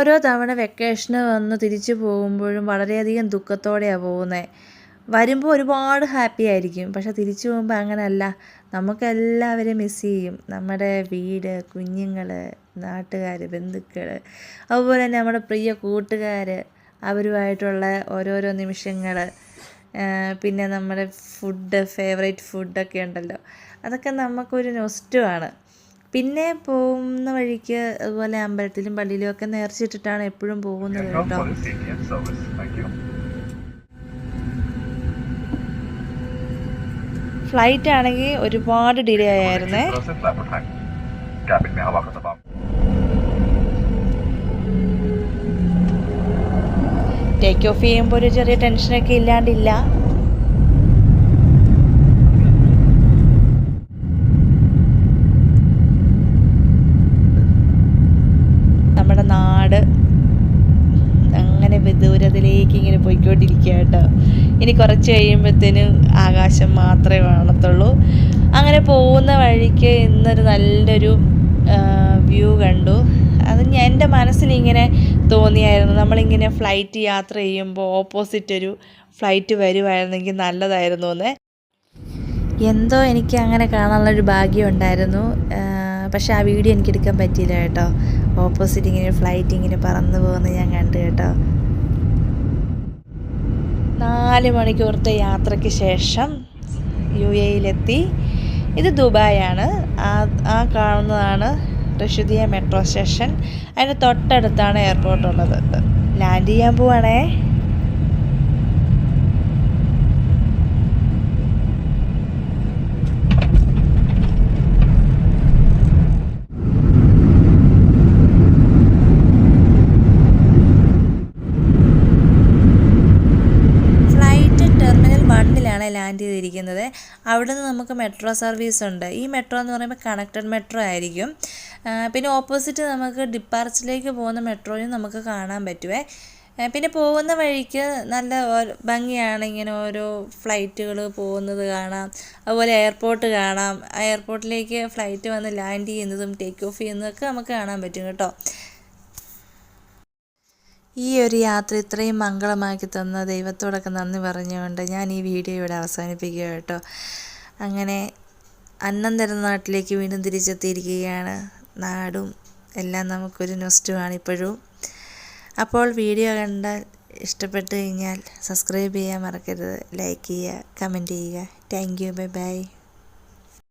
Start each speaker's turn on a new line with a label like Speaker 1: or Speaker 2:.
Speaker 1: ഓരോ തവണ വെക്കേഷന് വന്ന് തിരിച്ചു പോകുമ്പോഴും വളരെയധികം ദുഃഖത്തോടെയാണ് പോകുന്നത് വരുമ്പോൾ ഒരുപാട് ഹാപ്പി ആയിരിക്കും. പക്ഷെ തിരിച്ചു പോകുമ്പോൾ അങ്ങനെയല്ല നമുക്കെല്ലാവരെയും മിസ് ചെയ്യും. നമ്മുടെ വീട് കുഞ്ഞുങ്ങൾ നാട്ടുകാർ ബന്ധുക്കൾ അതുപോലെ തന്നെ നമ്മുടെ പ്രിയ കൂട്ടുകാർ അവരുമായിട്ടുള്ള ഓരോരോ നിമിഷങ്ങൾ പിന്നെ നമ്മുടെ ഫുഡ് ഫേവറേറ്റ് ഫുഡൊക്കെ ഉണ്ടല്ലോ. അതൊക്കെ നമുക്കൊരു നൊസ്റ്റുമാണ് പിന്നെ പോകുന്ന വഴിക്ക് അതുപോലെ അമ്പലത്തിലും പള്ളിയിലും ഒക്കെ നേർച്ചിട്ടിട്ടാണ് എപ്പോഴും പോകുന്നത് കേട്ടോ. ഫ്ലൈറ്റ് ആണെങ്കിൽ ഒരുപാട് ഡിലേ ആയിരുന്നേ. ടേക്ക് ഓഫ് ചെയ്യുമ്പോൾ ഒരു ചെറിയ ടെൻഷനൊക്കെ ഇല്ലാണ്ടില്ല. നാട് അങ്ങനെ വിദൂരത്തിലേക്ക് ഇങ്ങനെ പോയിക്കൊണ്ടിരിക്കുക കേട്ടോ. ഇനി കുറച്ച് കഴിയുമ്പോഴത്തേനും ആകാശം മാത്രമേ കാണത്തുള്ളൂ. അങ്ങനെ പോകുന്ന വഴിക്ക് ഇന്നൊരു നല്ലൊരു വ്യൂ കണ്ടു. അത് ഞാൻ എന്റെ മനസ്സിനിങ്ങനെ തോന്നിയായിരുന്നു. നമ്മളിങ്ങനെ ഫ്ലൈറ്റ് യാത്ര ചെയ്യുമ്പോൾ ഓപ്പോസിറ്റ് ഒരു ഫ്ലൈറ്റ് വരുമായിരുന്നെങ്കിൽ നല്ലതായിരുന്നു എന്ന് എന്തോ എനിക്ക് അങ്ങനെ കാണാനുള്ളൊരു ഭാഗ്യം ഉണ്ടായിരുന്നു. പക്ഷേ ആ വീഡിയോ എനിക്ക് എടുക്കാൻ പറ്റിയില്ല കേട്ടോ. ഓപ്പോസിറ്റ് ഇങ്ങനെ ഫ്ലൈറ്റ് ഇങ്ങനെ പറന്നു പോകുന്നത് ഞാൻ കണ്ടു കേട്ടോ. നാല് മണിക്കൂറത്തെ യാത്രയ്ക്ക് ശേഷം യു എയിലെത്തി ഇത് ദുബായാണ്. ആ ആ കാണുന്നതാണ് റഷീദിയ മെട്രോ സ്റ്റേഷൻ അതിന്റെ തൊട്ടടുത്താണ് എയർപോർട്ട് ഉള്ളത്. ലാൻഡ് ചെയ്യാൻ പോവാണേ ഫ്ലൈറ്റ് ടെർമിനൽ വണ്ണിലാണ് ലാൻഡ് ചെയ്തിരിക്കുന്നത്. അവിടെ നിന്ന് നമുക്ക് മെട്രോ സർവീസ് ഉണ്ട്. ഈ മെട്രോ എന്ന് പറയുമ്പോൾ കണക്റ്റഡ് മെട്രോ ആയിരിക്കും. പിന്നെ ഓപ്പോസിറ്റ് നമുക്ക് ഡിപ്പാർച്ചിലേക്ക് പോകുന്ന മെട്രോയും നമുക്ക് കാണാൻ പറ്റുമേ പിന്നെ പോകുന്ന വഴിക്ക് നല്ല ഭംഗിയാണ് ഇങ്ങനെ ഓരോ ഫ്ലൈറ്റുകൾ പോകുന്നത് കാണാം. അതുപോലെ എയർപോർട്ട് കാണാം. എയർപോർട്ടിലേക്ക് ഫ്ലൈറ്റ് വന്ന് ലാൻഡ് ചെയ്യുന്നതും ടേക്ക് ഓഫ് ചെയ്യുന്നതൊക്കെ നമുക്ക് കാണാൻ പറ്റും കേട്ടോ. ഈ ഒരു യാത്ര ഇത്രയും മംഗളമാക്കി തന്ന ദൈവത്തോടൊക്കെ നന്ദി പറഞ്ഞുകൊണ്ട് ഞാൻ ഈ വീഡിയോ ഇവിടെ അവസാനിപ്പിക്കുക കേട്ടോ. അങ്ങനെ അന്നം തരുന്ന നാട്ടിലേക്ക് വീണ്ടും തിരിച്ചെത്തിയിരിക്കുകയാണ്. നാടും എല്ലാം നമുക്കൊരു നൊസ്റ്റുമാണ് ഇപ്പോഴും. അപ്പോൾ വീഡിയോ കണ്ട ഇഷ്ടപ്പെട്ടു കഴിഞ്ഞാൽ സബ്സ്ക്രൈബ് ചെയ്യാൻ മറക്കരുത്. ലൈക്ക് ചെയ്യുക കമന്റ് ചെയ്യുക. Thank you. Bye bye.